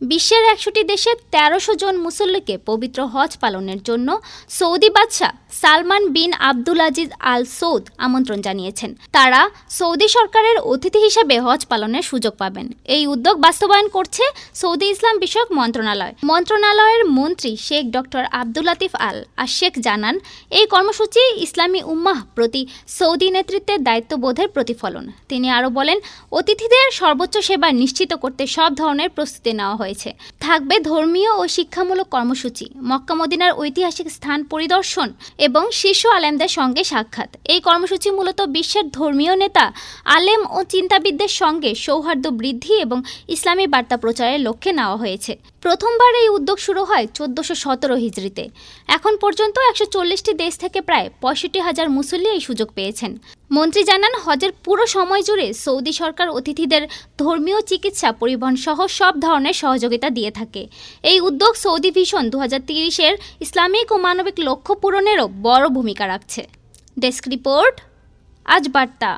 বিশ্বের একশোটি দেশে তেরোশো জন মুসল্লিকে পবিত্র হজ পালনের জন্য সৌদি বাদশাহ সালমান বিন আব্দুল আজিজ আল সৌদ আমন্ত্রণ জানিয়েছেন। তারা সৌদি সরকারের অতিথি হিসেবে হজ পালনের সুযোগ পাবেন। এই উদ্যোগ বাস্তবায়ন করছে সৌদি ইসলাম বিষয়ক মন্ত্রণালয়। মন্ত্রণালয়ের মন্ত্রী sheikh doctor Abdul Latif al Asheikh জানান, এই কর্মসূচি ইসলামী উম্মাহ প্রতি সৌদি নেতৃত্বের দায়িত্ববোধের প্রতিফলন। তিনি আরও বলেন, অতিথিদের সর্বোচ্চ সেবা নিশ্চিত করতে সব ধরনের প্রস্তুতি নেওয়া হয়েছে। থাকবে ধর্মীয় ও শিক্ষামূলক কর্মসূচি, মক্কা মদিনার ঐতিহাসিক স্থান পরিদর্শন এবং শীর্ষ আলেমদের সঙ্গে সাক্ষাৎ। এই কর্মসূচি মূলত বিশ্বের ধর্মীয় নেতা, আলেম ও চিন্তাবিদদের সঙ্গে সৌহার্দ্য বৃদ্ধি এবং ইসলামী বার্তা প্রচারের লক্ষ্যে নেওয়া হয়েছে। প্রথমবার এই উদ্যোগ শুরু হয় চোদ্দশো সতেরো হিজড়িতে। এখন পর্যন্ত একশো চল্লিশটি দেশ থেকে প্রায় পঁয়ষট্টি হাজার মুসল্লি এই সুযোগ পেয়েছেন। মন্ত্রী জানান, হজের পুরো সময় জুড়ে সৌদি সরকার অতিথিদের ধর্মীয় চিকিৎসা, পরিবহন সহ সব ধরনের সহযোগিতা দিয়ে থাকে। এই উদ্যোগ সৌদি ভিশন দু হাজার ইসলামিক ও মানবিক লক্ষ্য পূরণেরও বড় ভূমিকা রাখছে। ডেস্ক রিপোর্ট, আজ বার্তা।